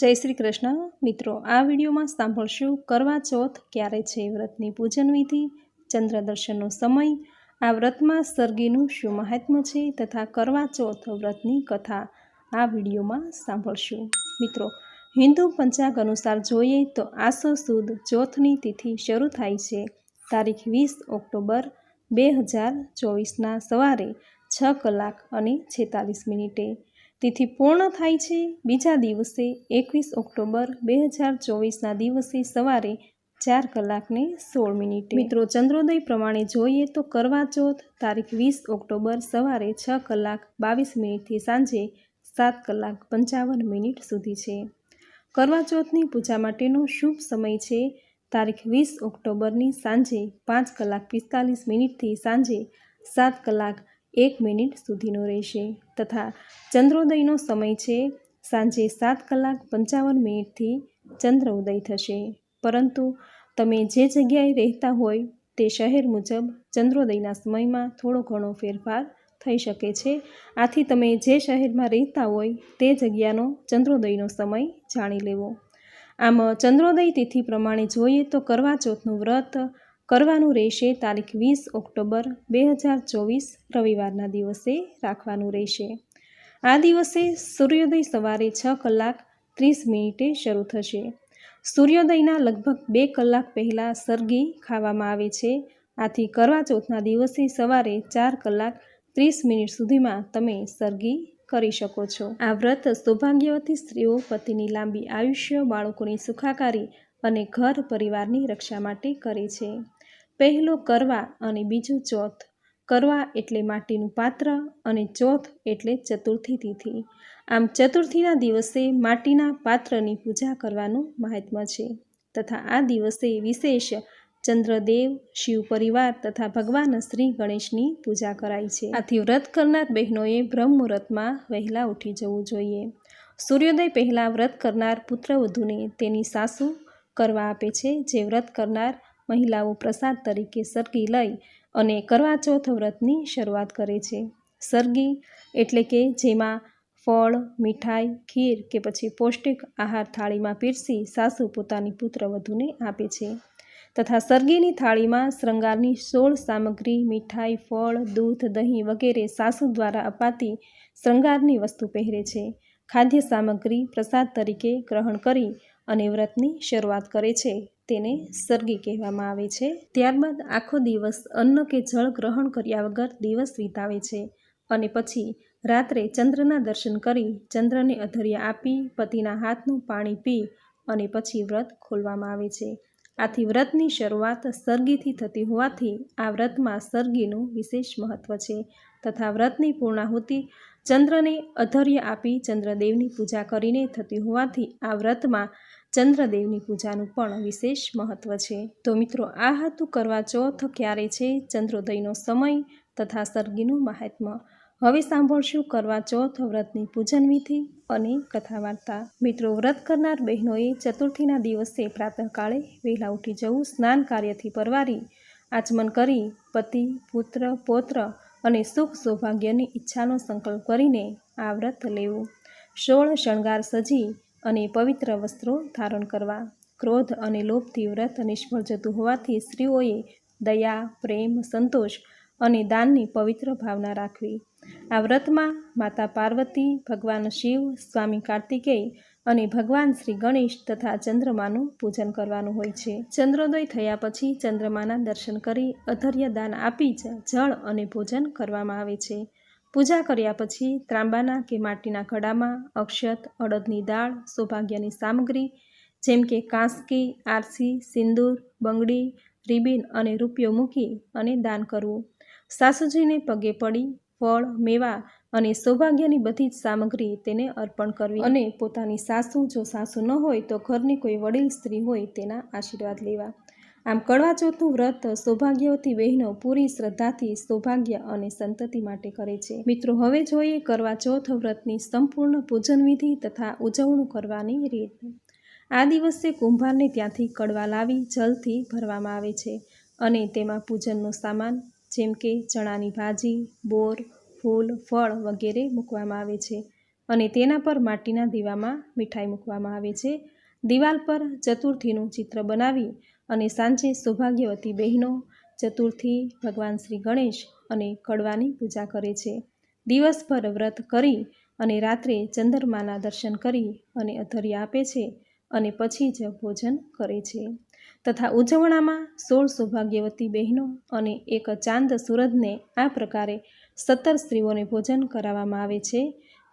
જય શ્રી કૃષ્ણ. મિત્રો, આ વિડીયોમાં સાંભળશું કરવા ચોથ ક્યારે છે વ્રતની પૂજન વિધિ, ચંદ્ર દર્શનનો સમય, આ વ્રતમાં સર્ગીનું શું મહાત્મ્ય છે તથા કરવા ચોથ વ્રતની કથા આ વિડીયોમાં સાંભળશું. મિત્રો, હિન્દુ પંચાંગ અનુસાર જોઈએ તો આસો સુદ ચોથની તિથિ શરૂ થાય છે. તારીખ વીસ ઓક્ટોબર બે હજાર ચોવીસના સવારે છ કલાક અને છેતાલીસ મિનિટે. તિથિ પૂર્ણ થાય છે. બીજા દિવસે એકવીસ ઓક્ટોબર બે હજાર ચોવીસના દિવસે સવારે ચાર કલાકને સોળ મિનિટે. મિત્રો, ચંદ્રોદય પ્રમાણે જોઈએ તો કરવા ચોથ તારીખ વીસ ઓક્ટોબર સવારે છ કલાક બાવીસ મિનિટથી સાંજે સાત કલાક પંચાવન મિનિટ સુધી છે. કરવા ચોથની પૂજા માટેનો શુભ સમય છે. તારીખ વીસ ઓક્ટોબરની સાંજે પાંચ કલાક પિસ્તાલીસ મિનિટથી સાંજે સાત કલાક એક મિનિટ સુધીનો રહેશે તથા ચંદ્રોદયનો સમય છે સાંજે સાત કલાક પંચાવન મિનિટથી ચંદ્ર ઉદય થશે. પરંતુ તમે જે જગ્યાએ રહેતા હોય તે શહેર મુજબ ચંદ્રોદયના સમયમાં થોડો ઘણો ફેરફાર થઈ શકે છે. આથી તમે જે શહેરમાં રહેતા હોય તે જગ્યાનો ચંદ્રોદયનો સમય જાણી લેવો. આમ ચંદ્રોદય તિથિ પ્રમાણે જોઈએ તો કરવા ચોથનું વ્રત કરવાનું રહેશે તારીખ વીસ ઓક્ટોબર બે હજાર ચોવીસ રવિવારના દિવસે રાખવાનું રહેશે. આ દિવસે સૂર્યોદય સવારે છ કલાક ત્રીસ મિનિટે શરૂ થશે. સૂર્યોદયના લગભગ બે કલાક પહેલાં સરગી ખાવામાં આવે છે. આથી કરવા ચોથના દિવસે સવારે ચાર કલાક ત્રીસ મિનિટ સુધીમાં તમે સરગી કરી શકો છો. આ વ્રત સૌભાગ્યવતી સ્ત્રીઓ, પતિની લાંબી આયુષ્ય, બાળકોની સુખાકારી અને ઘર પરિવારની રક્ષા માટે કરે છે. પહેલો કરવા અને બીજું ચોથ. કરવા એટલે માટીનું પાત્ર અને ચોથ એટલે ચતુર્થી તિથિ. આમ ચતુર્થીના દિવસે માટીના પાત્રની પૂજા કરવાનું મહાત્મ્ય છે. તથા આ દિવસે વિશેષ ચંદ્રદેવ, શિવ પરિવાર તથા ભગવાન શ્રી ગણેશની પૂજા કરાય છે. આથી વ્રત કરનાર બહેનોએ બ્રહ્મ વહેલા ઉઠી જવું જોઈએ. સૂર્યોદય પહેલાં વ્રત કરનાર પુત્રવધૂને તેની સાસુ કરવા આપે છે, જે વ્રત કરનાર મહિલાઓ પ્રસાદ તરીકે સરગી લઈ અને કરવા ચોથ વ્રતની શરૂઆત કરે છે. સરગી એટલે કે જેમાં ફળ, મીઠાઈ, ખીર કે પછી પૌષ્ટિક આહાર થાળીમાં પીરસી સાસુ પોતાની પુત્રવધૂને આપે છે. તથા સરગીની થાળીમાં શૃંગારની સોળ સામગ્રી, મીઠાઈ, ફળ, દૂધ, દહીં વગેરે સાસુ દ્વારા અપાતી શૃંગારની વસ્તુ પહેરે છે. ખાદ્ય સામગ્રી પ્રસાદ તરીકે ગ્રહણ કરી અને વ્રતની શરૂઆત કરે છે તેને સર્ગી કહેવામાં આવે છે. ત્યારબાદ આખો દિવસ અન્ન કે જળ ગ્રહણ કર્યા વગર દિવસ વિતાવે છે અને પછી રાત્રે ચંદ્રના દર્શન કરી ચંદ્રને અધર્ય આપી, પતિના હાથનું પાણી પી અને પછી વ્રત ખોલવામાં આવે છે. આથી વ્રતની શરૂઆત સર્ગીથી થતી હોવાથી આ વ્રતમાં સર્ગીનું વિશેષ મહત્ત્વ છે તથા વ્રતની પૂર્ણાહુતિ ચંદ્રને અધર્ય આપી ચંદ્રદેવની પૂજા કરીને થતી હોવાથી આ વ્રતમાં ચંદ્રદેવની પૂજાનું પણ વિશેષ મહત્ત્વ છે. તો મિત્રો, આ હતું કરવા ચોથ ક્યારે છે? ચંદ્રોદયનો સમય તથા સર્ગીનું મહાત્મ્ય. હવે સાંભળશું કરવા ચોથ વ્રતની પૂજન વિધિ અને કથા વાર્તા મિત્રો, વ્રત કરનાર બહેનોએ ચતુર્થીના દિવસે પ્રાતઃકાળે વહેલા ઉઠી જવું, સ્નાન કાર્યથી પરવારી, આચમન કરી પતિ, પુત્ર, પૌત્ર અને સુખ સૌભાગ્યની ઈચ્છાનો સંકલ્પ કરીને આ વ્રત લેવું. સોળ શણગાર સજી અને પવિત્ર વસ્ત્રો ધારણ કરવા. ક્રોધ અને લોભથી વ્રત નિષ્ફળ જતું હોવાથી સ્ત્રીઓએ દયા, પ્રેમ, સંતોષ અને દાનની પવિત્ર ભાવના રાખવી. આ વ્રતમાં માતા પાર્વતી, ભગવાન શિવ, સ્વામી કાર્તિકેય અને ભગવાન શ્રી ગણેશ તથા ચંદ્રમાનું પૂજન કરવાનું હોય છે. ચંદ્રોદય થયા પછી ચંદ્રમાના દર્શન કરી અધર્ય દાન આપી જ જળ અને ભોજન કરવામાં આવે છે. પૂજા કર્યા પછી ત્રાંબાના કે માટીના ઘડામાં અક્ષત, અડદની દાળ, સૌભાગ્યની સામગ્રી, જેમ કે કાંસકી, આરસી, સિંદૂર, બંગડી, રિબીન અને રૂપિયો મૂકી અને દાન કરવું. સાસુજીને પગે પડી, ફળ, મેવા અને સૌભાગ્યની બધી જ સામગ્રી તેને અર્પણ કરવી. અને પોતાની સાસુ, જો સાસુ ન હોય તો ઘરની કોઈ વડીલ સ્ત્રી હોય તેના આશીર્વાદ લેવા. આમ કડવા ચોથનું વ્રત સૌભાગ્યવતી બહેનો પૂરી શ્રદ્ધાથી સૌભાગ્ય અને સંતતિ માટે કરે છે. મિત્રો, હવે જોઈએ કરવા ચોથ વ્રતની સંપૂર્ણ પૂજન વિધિ તથા ઉજવણું કરવાની રીત. આ દિવસે કુંભારને ત્યાંથી કડવા લાવી જલથી ભરવામાં આવે છે અને તેમાં પૂજનનો સામાન, જેમ કે ચણાની ભાજી, બોર ફૂલ, ફળ વગેરે મૂકવામાં આવે છે અને તેના પર માટીના દીવામાં મીઠાઈ મૂકવામાં આવે છે. દિવાલ પર ચતુર્થીનું ચિત્ર બનાવી અને સાંજે સૌભાગ્યવતી બહેનો ચતુર્થી ભગવાન શ્રી ગણેશ અને કડવાની પૂજા કરે છે. દિવસભર વ્રત કરી અને રાત્રે ચંદ્રમાના દર્શન કરી અને અધર્ય આપે છે અને પછી જ ભોજન કરે છે. તથા ઉજવણામાં સોળ સૌભાગ્યવતી બહેનો અને એક ચાંદ સૂરજને આ પ્રકારે સત્તર સ્ત્રીઓને ભોજન કરાવવામાં આવે છે.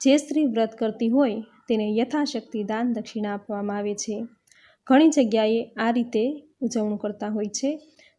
જે સ્ત્રી વ્રત કરતી હોય, તેને યથાશક્તિ દાન દક્ષિણા આપવામાં આવે છે. ઘણી જગ્યાએ આ રીતે ઉજવણું કરતા હોય છે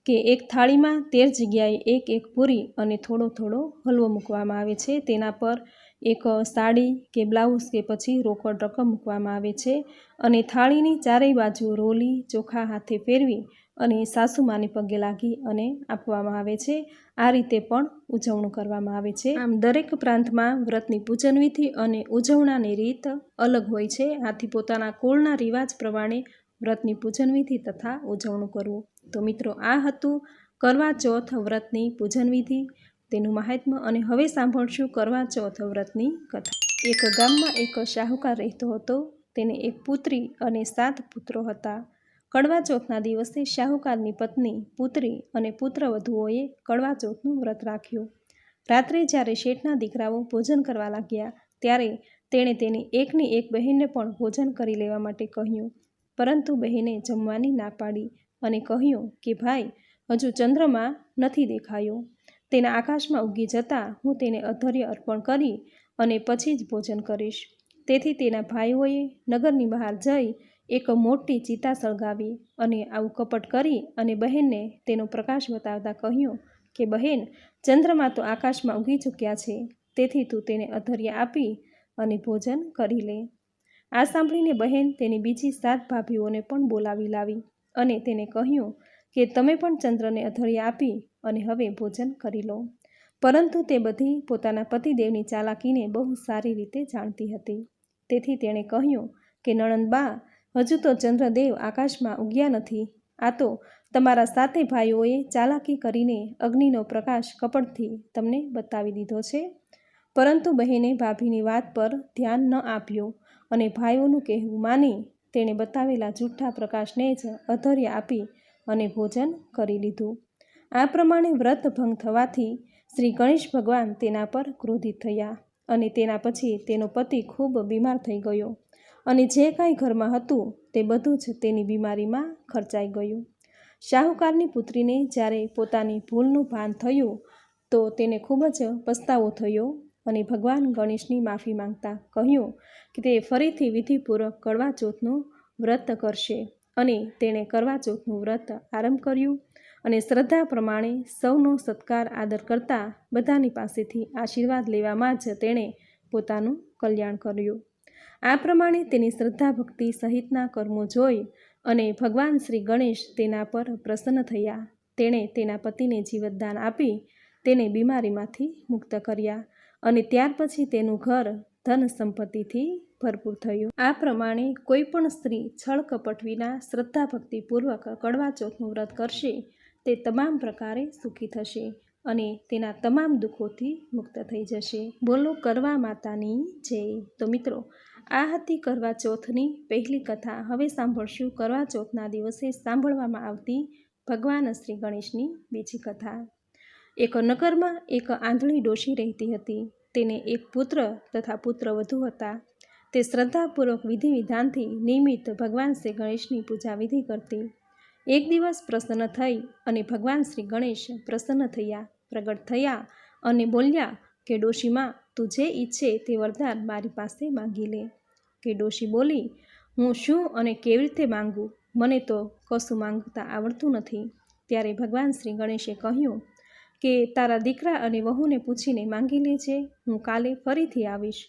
કે એક થાળીમાં તેર જગ્યાએ એક એક પૂરી અને થોડો થોડો હલવો મૂકવામાં આવે છે. તેના પર એક સાડી કે બ્લાઉઝ કે પછી રોકડ રકમ મૂકવામાં આવે છે અને થાળીની ચારેય બાજુ રોલી, ચોખા હાથે ફેરવી અને સાસુમાને પગે લાગી અને આપવામાં આવે છે. આ રીતે પણ ઉજવણું કરવામાં આવે છે. આમ દરેક પ્રાંતમાં વ્રતની પૂજન વિધિ અને ઉજવણાની રીત અલગ હોય છે. આથી પોતાના કુળના રિવાજ પ્રમાણે વ્રતની પૂજન વિધિ તથા ઉજવણું કરવું. તો મિત્રો, આ હતું કરવા ચોથ વ્રતની પૂજન વિધિ. તેનું મહાત્મ્ય અને હવે સાંભળશું કરવા ચોથ વ્રતની કથા. એક ગામમાં એક શાહુકાર રહેતો હતો. તેને એક પુત્રી અને સાત પુત્રો હતા. કડવા ચોથના દિવસે શાહુકારની પત્ની, પુત્રી અને પુત્રવધુઓએ કડવા ચોથનું વ્રત રાખ્યું. રાત્રે જ્યારે શેઠના દીકરાઓ ભોજન કરવા લાગ્યા, ત્યારે તેણે તેની એકની એક બહેનને પણ ભોજન કરી લેવા માટે કહ્યું. પરંતુ બહેને જમવાની ના પાડી અને કહ્યું કે, ભાઈ, હજુ ચંદ્રમાં નથી દેખાયો. તેના આકાશમાં ઉગી જતાં હું તેને અધર્ય અર્પણ કરી અને પછી જ ભોજન કરીશ. તેથી તેના ભાઈઓએ નગરની બહાર જઈ એક મોટી ચિતા સળગાવી અને આવું કપટ કરી અને બહેનને તેનો પ્રકાશ બતાવતા કહ્યું કે, બહેન, ચંદ્રમાં તો આકાશમાં ઉગી ચૂક્યા છે, તેથી તું તેને અધર્ય આપી અને ભોજન કરી લે. આ સાંભળીને બહેન તેની બીજી સાત ભાભીઓને પણ બોલાવી લાવી અને તેને કહ્યું કે, તમે પણ ચંદ્રને અધર્ય આપી અને હવે ભોજન કરી લો. પરંતુ તે બધી પોતાના પતિદેવની ચાલાકીને બહુ સારી રીતે જાણતી હતી. તેથી તેણે કહ્યું કે નણંદબા હજુ તો ચંદ્રદેવ આકાશમાં ઉગ્યા નથી. આ તો તમારા સાતે ભાઈઓએ ચાલાકી કરીને અગ્નિનો પ્રકાશ કપડથી તમને બતાવી દીધો છે. પરંતુ બહેને ભાભીની વાત પર ધ્યાન ન આપ્યું અને ભાઈઓનું કહેવું માની તેણે બતાવેલા જૂઠા પ્રકાશને જ અધર્ય આપી અને ભોજન કરી લીધું. આ પ્રમાણે વ્રત ભંગ થવાથી શ્રી ગણેશ ભગવાન તેના પર ક્રોધિત થયા અને તેના પછી તેનો પતિ ખૂબ બીમાર થઈ ગયો. અને જે કાંઈ ઘરમાં હતું તે બધું જ તેની બીમારીમાં ખર્ચાઈ ગયું. શાહુકારની પુત્રીને જ્યારે પોતાની ભૂલનું ભાન થયું, તો તેને ખૂબ જ પસ્તાવો થયો અને ભગવાન ગણેશની માફી માંગતા કહ્યું કે તે ફરીથી વિધિપૂર્વક કડવાચોથનું વ્રત કરશે અને તેણે કરવાચોથનું વ્રત આરંભ કર્યું અને શ્રદ્ધા પ્રમાણે સૌનો સત્કાર આદર કરતા બધાની પાસેથી આશીર્વાદ લેવામાં જ તેણે પોતાનું કલ્યાણ કર્યું. આ પ્રમાણે તેની શ્રદ્ધા ભક્તિ સહિતના કર્મો જોઈ અને ભગવાન શ્રી ગણેશ તેના પર પ્રસન્ન થયા. તેણે તેના પતિને જીવતદાન આપી તેને બીમારીમાંથી મુક્ત કર્યા અને ત્યાર પછી તેનું ઘર ધન સંપત્તિથી ભરપૂર થયું. આ પ્રમાણે કોઈ પણ સ્ત્રી છળ કપટ વિના શ્રદ્ધા ભક્તિપૂર્વક કડવા ચોથનું વ્રત કરશે તે તમામ પ્રકારે સુખી થશે અને તેના તમામ દુઃખોથી મુક્ત થઈ જશે. બોલો, કરવા માતાની જય. તો મિત્રો આ હતી કરવા ચોથની પહેલી કથા. હવે સાંભળશું કરવા ચોથના દિવસે સાંભળવામાં આવતી ભગવાન શ્રી ગણેશની બીજી કથા. એક નગરમાં એક આંધળી ડોશી રહેતી હતી. તેને એક પુત્ર તથા પુત્ર વધુ હતા. તે શ્રદ્ધાપૂર્વક વિધિ વિધાનથી નિયમિત ભગવાન શ્રી ગણેશની પૂજા વિધિ કરતી. એક દિવસ પ્રસન્ન થઈ અને ભગવાન શ્રી ગણેશ પ્રસન્ન થયા, પ્રગટ થયા અને બોલ્યા કે, ડોશીમાં તું જે ઈચ્છે તે વરદાન મારી પાસે માંગી લે. કે ડોશી બોલી, હું શું અને કેવી રીતે માંગું? મને તો કશું માંગતા આવડતું નથી. ત્યારે ભગવાન શ્રી ગણેશે કહ્યું, કે તારા દીકરા અને વહુને પૂછીને માંગી લેજે, હું કાલે ફરીથી આવીશ.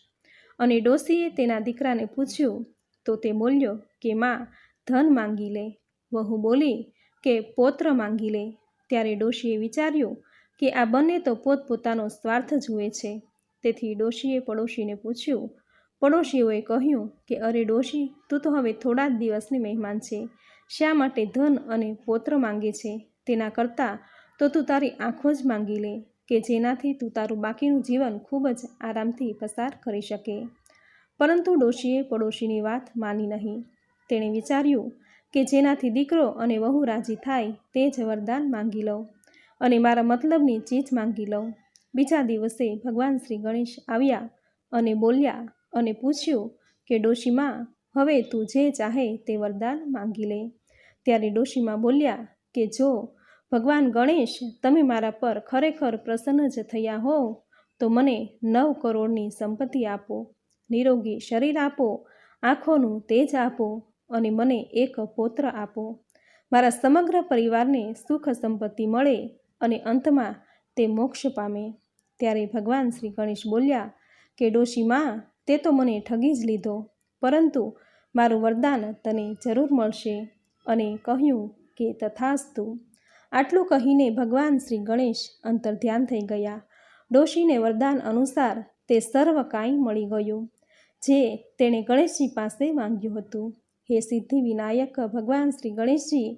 અને ડોશીએ તેના દીકરાને પૂછ્યું, તો તે બોલ્યો, કે માં, ધન માંગી લે. વહુ બોલી, કે પૌત્ર માંગી લે. ત્યારે ડોશીએ વિચાર્યું, કે આ બંને તો પોતપોતાનો સ્વાર્થ જુએ છે. તેથી ડોશીએ પડોશીને પૂછ્યું, પડોશીઓએ કહ્યું કે, અરે ડોશી, તું તો હવે થોડા જ દિવસની મહેમાન છે. શા માટે ધન અને પૌત્ર માંગે છે? તેના કરતાં તો તું તારી આંખો જ માંગી લે, કે જેનાથી તું તારું બાકીનું જીવન ખૂબ જ આરામથી પસાર કરી શકે પરંતુ ડોશીએ પડોશીની વાત માની નહીં. તેણે વિચાર્યું કે, જેનાથી દીકરો અને વહુ રાજી થાય, તે જ વરદાન માંગી લઉં અને મારા મતલબની ચીજ માંગી લઉં. બીજા દિવસે ભગવાન શ્રી ગણેશ આવ્યા અને બોલ્યા અને પૂછ્યું કે, ડોશીમાં, હવે તું જે ચાહે તે વરદાન માંગી લે. ત્યારે ડોશીમાં બોલ્યા કે, જો ભગવાન ગણેશ તમે મારા પર ખરેખર પ્રસન્ન જ થયા હો, તો મને નવ કરોડની સંપત્તિ આપો, નિરોગી શરીર આપો, આંખોનું તેજ આપો અને મને એક પૌત્ર આપો. મારા સમગ્ર પરિવારને સુખ સંપત્તિ મળે અને અંતમાં તે મોક્ષ પામે. ત્યારે ભગવાન શ્રી ગણેશ બોલ્યા, કે ડોશીમાં તે તો મને ઠગી જ લીધો, પરંતુ મારું વરદાન તને જરૂર મળશે. અને કહ્યું કે તથાસ્તુ. આટલું કહીને ભગવાન શ્રી ગણેશ અંતર ધ્યાન થઈ ગયા. ડોશીને વરદાન અનુસાર તે સર્વ કાંઈ મળી ગયું, જે તેણે ગણેશજી પાસે માંગ્યું હતું. હે સિદ્ધિ વિનાયક ભગવાન શ્રી ગણેશજી,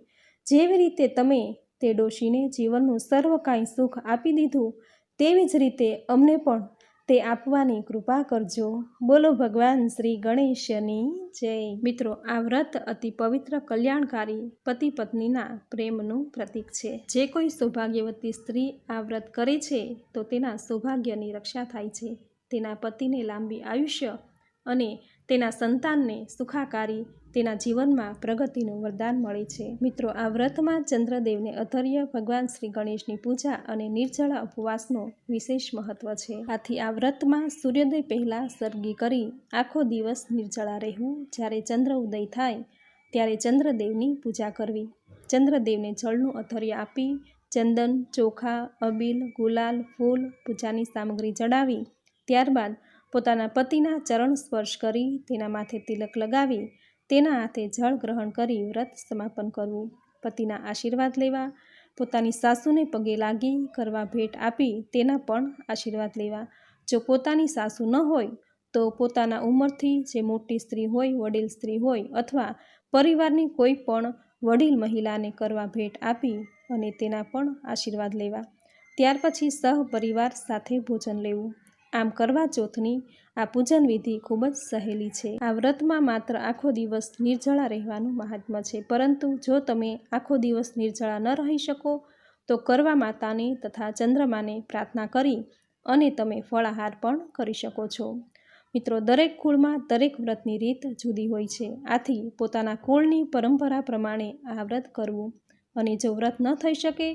જેવી રીતે તમે તે ડોશીને જીવનનું સર્વ કાંઈ સુખ આપી દીધું તેવી જ રીતે અમને પણ તે આપવાની કૃપા કરજો. બોલો ભગવાન શ્રી ગણેશની જય. મિત્રો, આ વ્રત અતિ પવિત્ર કલ્યાણકારી પતિ પત્નીના પ્રેમનું પ્રતીક છે. જે કોઈ સૌભાગ્યવતી સ્ત્રી આ વ્રત કરે છે, તો તેના સૌભાગ્યની રક્ષા થાય છે. તેના પતિને લાંબી આયુષ્ય અને તેના સંતાનને સુખાકારી, તેના જીવનમાં પ્રગતિનું વરદાન મળે છે. મિત્રો, આ વ્રતમાં ચંદ્રદેવને અધર્ય, ભગવાન શ્રી ગણેશની પૂજા અને નિર્જળા ઉપવાસનો વિશેષ મહત્વ છે. આથી આ વ્રતમાં સૂર્યોદય પહેલાં સરગી કરી આખો દિવસ નિર્જળા રહેવું. જ્યારે ચંદ્ર ઉદય થાય, ત્યારે ચંદ્રદેવની પૂજા કરવી. ચંદ્રદેવને જળનું અધર્ય આપી, ચંદન, ચોખા, અબીલ, ગુલાલ, ફૂલ પૂજાની સામગ્રી ચડાવી. ત્યારબાદ પોતાના પતિના ચરણ સ્પર્શ કરી તેના માથે તિલક લગાવી, તેના હાથે જળ ગ્રહણ કરી વ્રત સમાપન કરવું, પતિના આશીર્વાદ લેવા, પોતાની સાસુને પગે લાગી કરવા ભેટ આપી તેના પણ આશીર્વાદ લેવા. જો પોતાની સાસુ ન હોય, તો પોતાના ઉંમરથી જે મોટી સ્ત્રી હોય, વડીલ સ્ત્રી હોય અથવા પરિવારની કોઈ પણ વડીલ મહિલાને કરવા ભેટ આપી અને તેના પણ આશીર્વાદ લેવા. ત્યાર પછી સહપરિવાર સાથે ભોજન લેવું. આમ કરવા ચોથની આ પૂજન વિધિ ખૂબ જ સહેલી છે. આ વ્રતમાં માત્ર આખો દિવસ નિર્જળા રહેવાનું મહાત્મ્ય છે. પરંતુ જો તમે આખો દિવસ નિર્જળા ન રહી શકો, તો કરવા માતાને તથા ચંદ્રમાને પ્રાર્થના કરી અને તમે ફળાહાર પણ કરી શકો છો. મિત્રો, દરેક કુળમાં દરેક વ્રતની રીત જુદી હોય છે. આથી પોતાના કુળની પરંપરા પ્રમાણે આ વ્રત કરવું અને જો વ્રત ન થઈ શકે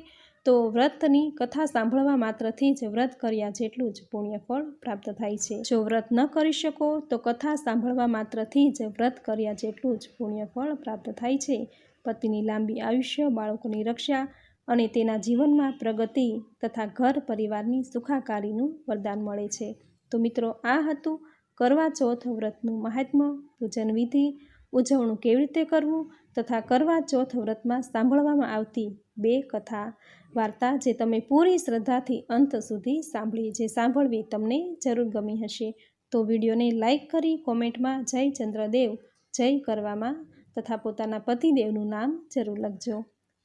તો વ્રતની કથા સાંભળવા માત્રથી જ વ્રત કર્યા જેટલું જ પુણ્યફળ પ્રાપ્ત થાય છે. જો વ્રત ન કરી શકો, તો કથા સાંભળવા માત્રથી જ વ્રત કર્યા જેટલું જ પુણ્યફળ પ્રાપ્ત થાય છે. પતિની લાંબી આયુષ્ય, બાળકોની રક્ષા અને તેના જીવનમાં પ્રગતિ તથા ઘર પરિવારની સુખાકારીનું વરદાન મળે છે. તો મિત્રો, આ હતું કરવા ચોથ વ્રતનું મહાત્મ્ય પૂજન વિધિ, ઉજવણું કેવી રીતે કરવું તથા કરવા ચોથ વ્રતમાં સાંભળવામાં આવતી બે કથા, વાર્તા જે તમે પૂરી શ્રદ્ધાથી અંત સુધી સાંભળી, જે સાંભળવી તમને જરૂર ગમી હશે. તો વિડીયોને લાઇક કરી કોમેન્ટમાં જય ચંદ્રદેવ, જય કરવામાં તથા પોતાના પતિદેવનું નામ જરૂર લખજો.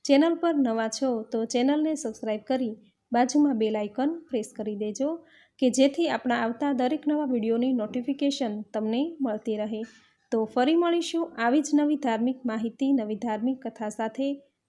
ચેનલ પર નવા છો તો ચેનલને સબસ્ક્રાઈબ કરી બાજુમાં બેલ આઇકન પ્રેસ કરી દેજો, કે જેથી આપણા આવતા દરેક નવા વિડીયોની નોટિફિકેશન તમને મળતી રહે. તો ફરી મળીશું આવી જ નવી ધાર્મિક માહિતી, નવી ધાર્મિક કથા સાથે.